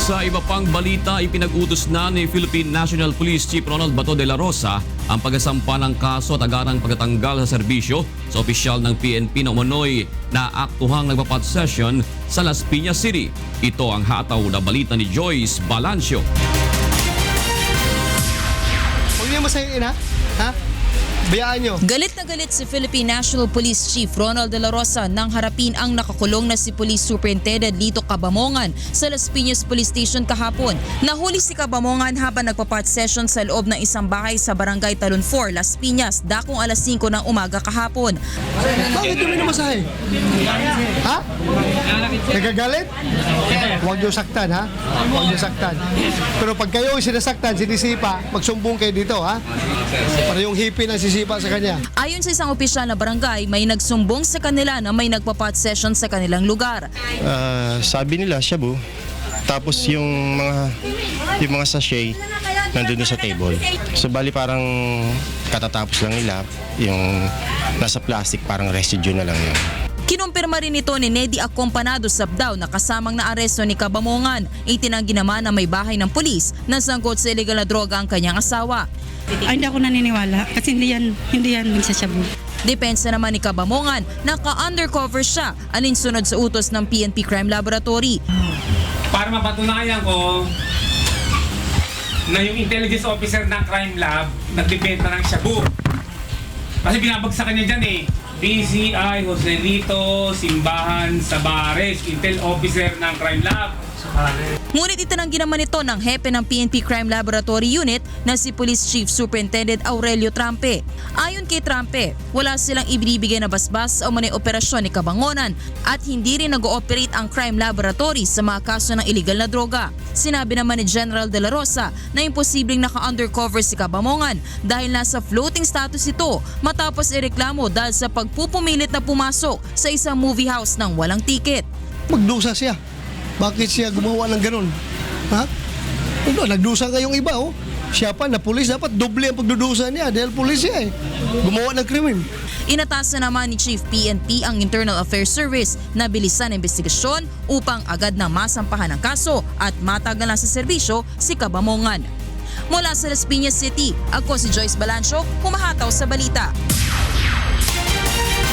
Sa iba pang balita, ipinag-utos na ni Philippine National Police Chief Ronald Bato de la Rosa ang pagkasampa ng kaso at agarang pagtatanggal sa serbisyo sa opisyal ng PNP na umano'y na aktuhang nagpapat session sa Las Piñas City. Ito ang hataw na balita ni Joyce Balancio. Huwag niyo masayin ha? Ha? Bayaan nyo. Galit na galit si Philippine National Police Chief Ronald De La Rosa nang harapin ang nakakulong na si Police Superintendent Lito Cabamongan sa Las Piñas Police Station kahapon. Nahuli si Cabamongan habang nagpapat session sa loob ng isang bahay sa Barangay Talon 4, Las Piñas, dakong alas 5 ng umaga kahapon. Bakit masahe? Ha? Nagagalit? Huwag niyo saktan ha? Huwag niyo saktan. Pero pag kayo ay sinasaktan, sinisipa, magsumbong kayo dito ha? Para yung hippie na sisipa sa kanya. Ayon sa isang opisyal na barangay, may nagsumbong sa kanila na may nagpapat session sa kanilang lugar. Ah, sabi nila, shabu. Tapos yung mga yung mga sachet nandun sa table. So bali parang katatapos lang nila yung nasa plastic parang residue na lang yun. Kinumpirma rin ito ni Nedy Acompanado Sabdaw na kasamang na aresto ni Kabamongan. Itinanggi naman na may bahay ng pulis na sangkot sa illegal na droga ang kanyang asawa. Ay, hindi ako naniniwala kasi hindi yan, hindi yan nagsasyabu. Depensa naman ni Kabamongan, naka-undercover siya alinsunod sa utos ng PNP Crime Laboratory. para mapatunayan ko na yung intelligence officer ng crime lab nagbibenta ng shabu. Kasi binabagsakan niya dyan eh. DCI, Joselito, Simbahan, Sabares, Intel officer ng crime lab. Ngunit itinanggi naman ito ng hepe ng PNP Crime Laboratory Unit na si Police Chief Superintendent Aurelio Trampe. Ayon kay Trampe, wala silang ibinibigay na basbas sa umunay operasyon ni Kabangonan at hindi rin nag-ooperate ang crime laboratory sa mga kaso ng illegal na droga. Sinabi naman ni General De La Rosa na imposibleng naka-undercover si Kabamongan dahil nasa floating status ito matapos ireklamo dahil sa pagpupumilit na pumasok sa isang movie house ng walang tiket. Magdusa siya. Bakit siya gumawa ng ganun? Ha? Ano, nagdusa ngayong iba oh. Siya pa na pulis, dapat doble ang pagdudusa niya dahil pulis siya eh. Gumawa ng krimen. Inatasan naman ni Chief PNP ang Internal Affairs Service na bilisan ang investigasyon upang agad na masampahan ang kaso at matagalan sa serbisyo si Kabamongan. Mula sa Las Piñas City, ako si Joyce Balancho, humahataw sa balita.